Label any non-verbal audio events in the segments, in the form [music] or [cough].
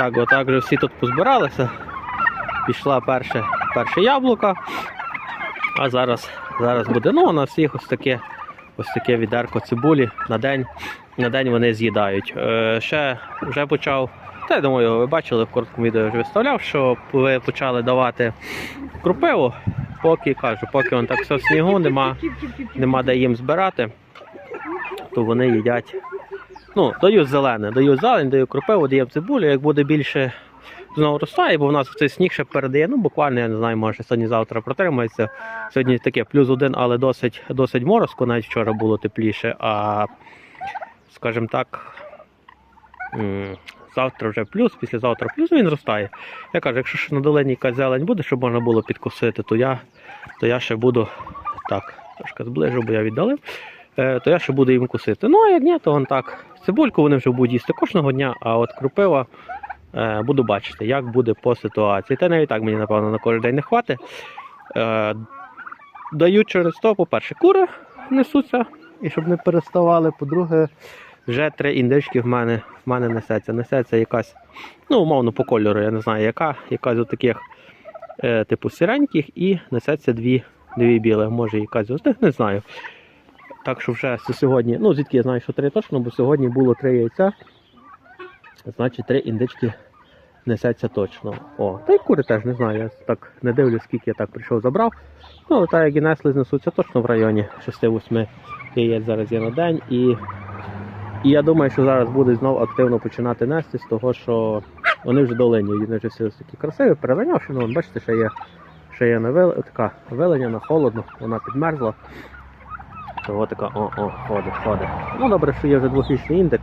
Так, отак вже всі тут позбиралися. Пішла перше, перше яблуко. А зараз, зараз буде. Ну, у нас всіх ось таке, ось таке відерко цибулі на день. На день вони з'їдають. Е, ще вже почав. Та я думаю, ви бачили в короткому відео вже виставляв, що ви почали давати крупиву, поки кажу, поки он так все в снігу, нема, нема де їм збирати, то вони їдять. Ну, дають зелене, дають зелень, дають крупиву, даємо цибулю. Як буде більше знову ростає, бо в нас цей сніг ще передає, ну буквально, я не знаю, може сьогодні-завтра протримається. Сьогодні таке плюс один, але досить, досить морозко, навіть вчора було тепліше, а скажімо так, завтра вже плюс, післязавтра плюс він зростає. Я кажу, якщо ще на долині якась зелень буде, щоб можна було підкосити, то я, то я ще буду так, трошки зближу, бо я віддалив, е, то я ще буду їм косити. Ну, а як ні, то вон так. Цибульку вони вже будуть їсти кожного дня, а от крупива е, буду бачити, як буде по ситуації. Та навіть так мені, напевно, на кожен день не хватить. Е, даю через то, по-перше, кури несуться, і щоб не переставали. По-друге, вже три індички в мене, в мене несеться. Несеться якась, ну, умовно, по кольору, я не знаю, яка, якась з таких е, типу сіреньких, і несеться дві, дві білих. Може, якась не знаю. Так що вже сьогодні, ну звідки я знаю, що три точно, бо сьогодні було три яйця. Значить, три індички несеться точно. О, та й кури теж не знаю. Я так не дивлюсь, скільки я так прийшов, забрав. Ну, так як і несли, знесуться точно в районі 6-8 яєць зараз є на день. І, і я думаю, що зараз будуть знову активно починати нести з того, що вони вже долині, вони вже всі ось такі красиві, перелинявши, ну, бачите, ще є, ще є на вил... така виленяна, холодно, вона підмерзла. Того така о, о, ходить, ходить. Ну добре, що є вже двохрічний індик,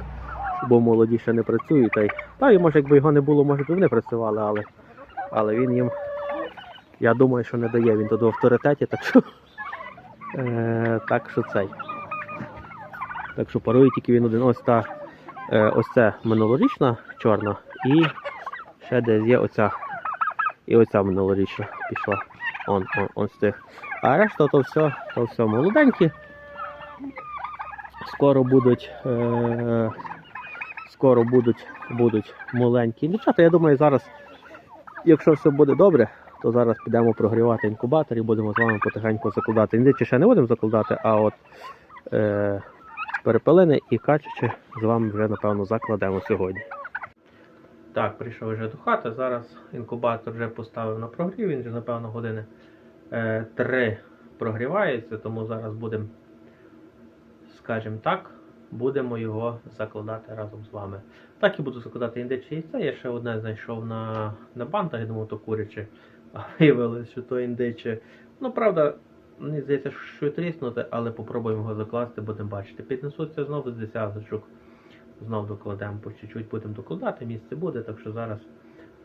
бо молоді ще не працюють. Та й, та й може, якби його не було, може б і вони працювали, але, але він їм, я думаю, що не дає. Він тут в авторитеті, так що, е, так що цей. Так що парує тільки він один. Ось та е, ось це минулорічна чорна і ще десь є оця. І оця минулорічна пішла. Он, он, он з тих. А решта то все, то все молоденькі. Скоро будуть, е, скоро будуть, будуть маленькі дівчата. Я думаю, зараз, якщо все буде добре, то зараз підемо прогрівати інкубатор і будемо з вами потихеньку закладати. Індичі ще не будемо закладати, а от е, перепелини і качачі з вами вже, напевно, закладемо сьогодні. Так, прийшов вже до хати. Зараз інкубатор вже поставив на прогрів, він вже, напевно, години е, три прогрівається, тому зараз будемо, скажімо так, будемо його закладати разом з вами. Так і буду закладати індичі яйця. Я ще одне знайшов на, на бантах, я думав, то куряче, а виявилося, що то індиче. Ну, правда, мені здається, що тріснути, але попробуємо його закласти, будемо бачити. Піднесуться знову з десяточок. Знов докладемо по чуть-чуть, будемо докладати, місце буде, так що зараз,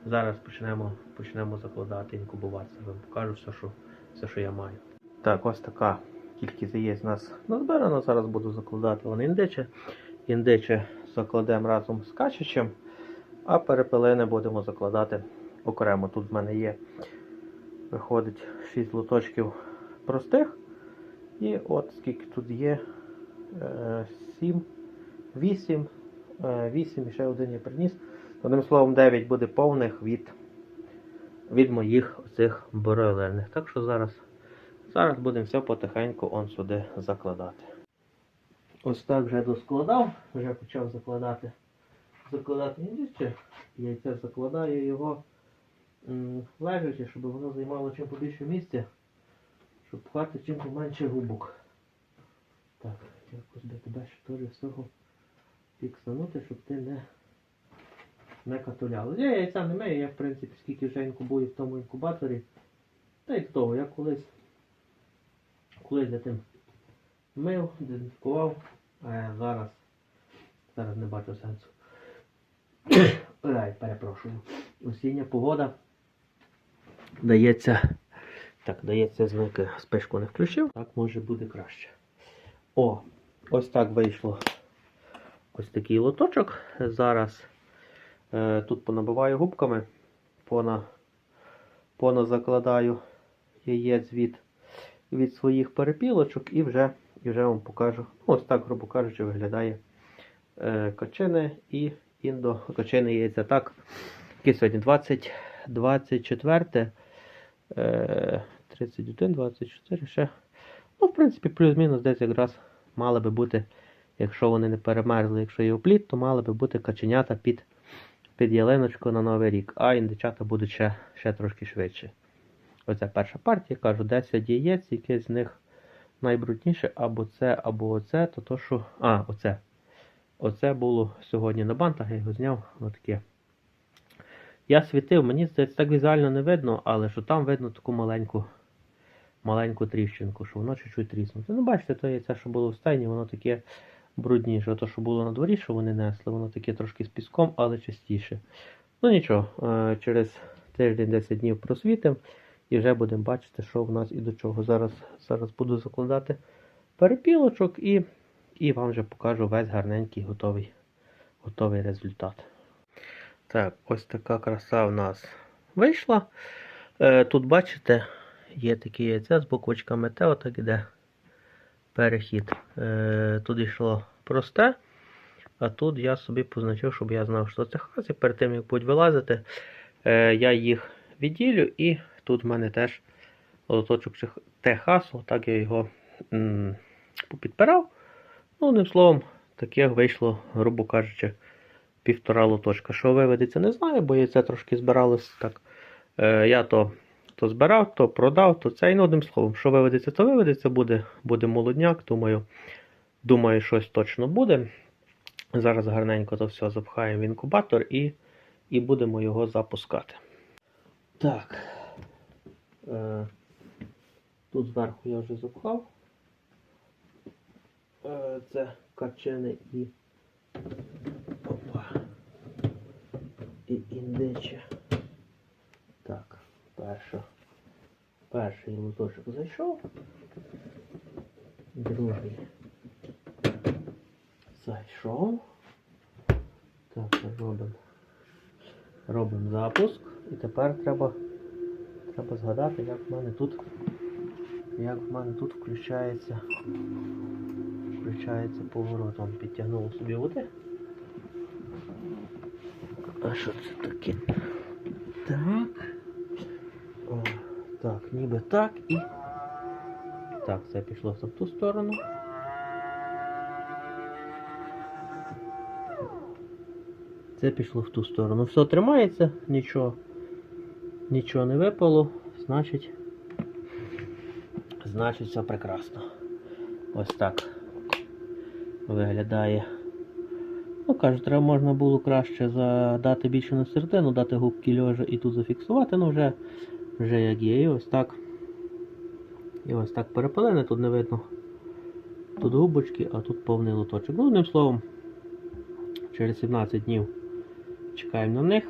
зараз почнемо, почнемо закладати, інкубуватися. Вам покажу все, що, все, що я маю. Так, ось така кількість яєць у нас назбирано. Зараз буду закладати вони індиче. Індиче закладемо разом з качачем, а перепелини будемо закладати окремо. Тут в мене є, виходить 6 лоточків простих. І от скільки тут є, 7, 8, 8 і ще один я приніс. Одним словом, 9 буде повних від, від моїх оцих бройлерних. Так що зараз, зараз будемо все потихеньку он сюди закладати. Ось так вже доскладав, вже почав закладати, закладати індиче. Яйця закладаю його лежачи, щоб воно займало чим побільше місця, щоб пхати чим поменше губок. Так, якось би тебе ще теж всього фіксанути, щоб ти не, не катуляв. Я яйця не мию, я в принципі скільки вже інкубую в тому інкубаторі. Та й того, я колись, колись я тим мив, дезінфікував, а зараз, зараз не бачу сенсу. [coughs] Ай, перепрошую. Осіння погода. Дається. Так, дається знаки, спишку не включив. Так може буде краще. О, ось так вийшло. Ось такий лоточок. Зараз е, тут понабиваю губками, пона, поназакладаю яєць від, від своїх перепілочок і вже, і вже вам покажу. Ну, Ось так, грубо кажучи, виглядає е, качини і індо качини яйця. Так, Який сьогодні? 20, 24, е, 31, 24, ще. Ну, в принципі, плюс-мінус десь якраз мали би бути, якщо вони не перемерзли, якщо є опліт, то мали би бути каченята під, під ялиночку на Новий рік, а індичата будуть ще, ще трошки швидше. Оця перша партія, кажу, 10 яєць, яке з них найбрудніше або це, або оце, то то, що. А, оце. Оце було сьогодні на бантах, я його зняв. Отаке. Я світив, мені здається, так візуально не видно, але що там видно таку маленьку, маленьку тріщинку, що воно чуть-чуть тріснуте. Ну, бачите, то яйце, що було в стайні, воно таке брудніше. То, що було на дворі, що вони несли, воно таке трошки з піском, але чистіше. Ну нічого, е, через тиждень 10 днів просвітимо і вже будемо бачити, що в нас і до чого. Зараз, зараз буду закладати перепілочок і, і вам вже покажу весь гарненький готовий, готовий результат. Так, ось така краса в нас вийшла. Е, тут, бачите, є такі яйця з бокочками Т, отак іде перехід. Е, тут йшло просте, а тут я собі позначив, щоб я знав, що це хас. І перед тим, як будуть вилазити, е, я їх відділю і тут в мене теж лоточок Техасу, так я його попідпирав. Ну, одним словом, таке вийшло, грубо кажучи, півтора лоточка. Що виведеться, не знаю, бо яйце трошки збиралось так. Е, я то, то збирав, то продав, то це. І ну, одним словом, що виведеться, то виведеться, буде, буде молодняк. Думаю, думаю, щось точно буде. Зараз гарненько то все запхаємо в інкубатор і, і будемо його запускати. Так. Е, тут зверху я вже запхав. Е, це качени і. Опа. І індиче. Так, перша. Перший лоточок зайшов. Другий. Зайшов. Так, робимо. Робимо запуск. І тепер треба, треба згадати, як в мене тут, як в мене тут включається, включається поворотом. Підтягнув собі води. А що це таке? Так. О, так, ніби так і. Так, це пішло в ту сторону. Це пішло в ту сторону. Все тримається, нічого, нічого не випало, значить, значить все прекрасно. Ось так виглядає. Ну, кажуть, треба можна було краще задати більше на середину, дати губки льожа і тут зафіксувати, ну вже, вже як є. І ось так. І ось так перепилене, тут не видно. Тут губочки, а тут повний лоточок. Ну, одним словом, через 17 днів чекаємо на них.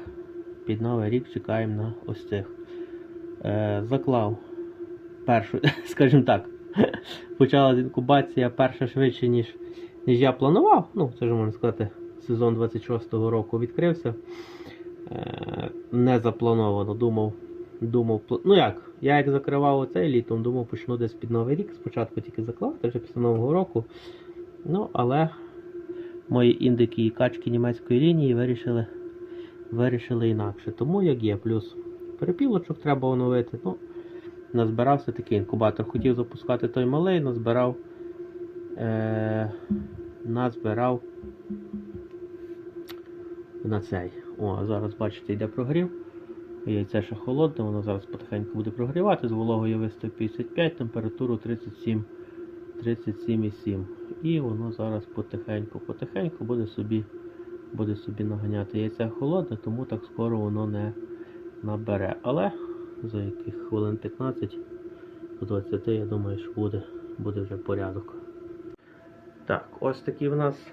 Під новий рік чекаємо на ось цих. Е, заклав першу, [laughs] скажімо так, [laughs] почалася інкубація перша швидше, ніж, ніж я планував. Ну, це ж можна сказати, сезон 26-го року відкрився. Е, не заплановано. Думав, думав, ну як, я як закривав оцей літом, думав, почну десь під новий рік. Спочатку тільки закласти, вже після Нового року. Ну, але мої індики і качки німецької лінії вирішили, вирішили інакше. Тому як є. Плюс перепілочок треба оновити. Ну, назбирався такий інкубатор. Хотів запускати той малий, назбирав. Е, назбирав на цей. О, зараз бачите, йде прогрів. Яйце ще холодне, воно зараз потихеньку буде прогрівати. З вологою вистав 55, температуру 37, 37,7. І воно зараз потихеньку-потихеньку буде собі, буде собі наганяти. Яйце холодне, тому так скоро воно не набере. Але за яких хвилин 15 до 20, я думаю, що буде, буде вже порядок. Так, ось такий в нас,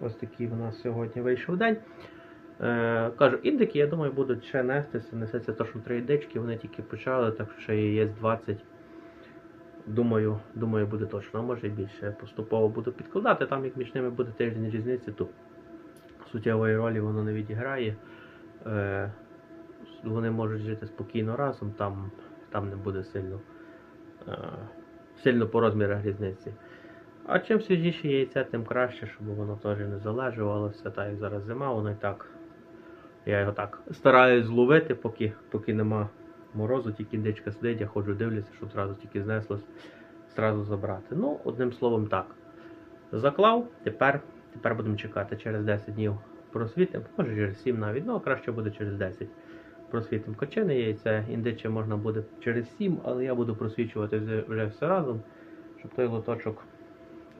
ось такий в нас сьогодні вийшов день. Е, кажу, індики, я думаю, будуть ще нестися. Несеться точно три індички, вони тільки почали, так що ще є 20. Думаю, думаю, буде точно, може і більше. Поступово буду підкладати. Там, як між ними буде тиждень різниці, то суттєвої ролі воно не відіграє. Е, вони можуть жити спокійно разом, там, там не буде сильно, е, сильно по розмірах різниці. А чим свіжіше яйце, тим краще, щоб воно теж не залежувалося. Так як зараз зима, воно і так Я його так стараюсь зловити, поки, поки нема морозу, тільки індичка сидить, я ходжу, дивлюся, щоб зразу тільки знеслось, зразу забрати. Ну, одним словом, так. Заклав, тепер, тепер будемо чекати через 10 днів просвітимо, може через 7 навіть, ну а краще буде через 10. Просвітимо кочини яйця, індиче можна буде через 7, але я буду просвічувати вже- все разом, щоб той лоточок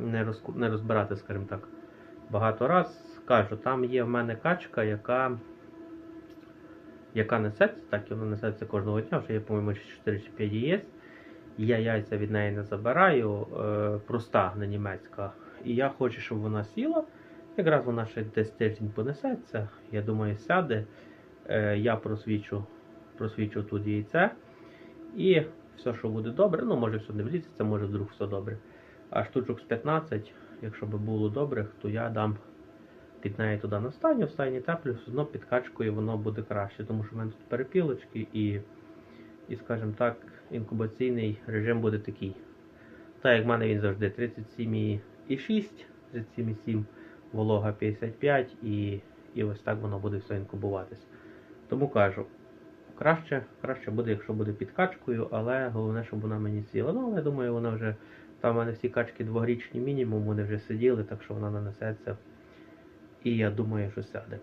не, розку... не розбирати, скажімо так, багато раз. Кажу, там є в мене качка, яка, яка несеться, так і вона несеться кожного дня, вже є, по-моєму, 4 чи 5 яєць. Я яйця від неї не забираю, е, проста не німецька. І я хочу, щоб вона сіла. Якраз вона ще десь тиждень понесеться. Я думаю, сяде. Е, я просвічу, просвічу тут яйце. І все, що буде добре, ну може все не влізеться, може вдруг все добре. А штучок з 15, якщо би було добре, то я дам під неї туди на стайню, в стайні теплю, все одно під качкою воно буде краще, тому що в мене тут перепілочки і, і скажімо так, інкубаційний режим буде такий. Так як в мене він завжди 37,6, 37,7, волога 55 і, і ось так воно буде все інкубуватись. Тому кажу, краще, краще буде, якщо буде під качкою, але головне, щоб вона мені сіла. Ну, я думаю, вона вже, там в мене всі качки дворічні мінімум, вони вже сиділи, так що вона нанесеться. І я думаю, що сяде.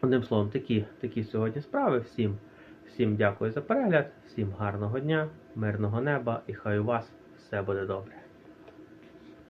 Одним словом, такі, такі сьогодні справи. Всім, всім дякую за перегляд, всім гарного дня, мирного неба і хай у вас все буде добре.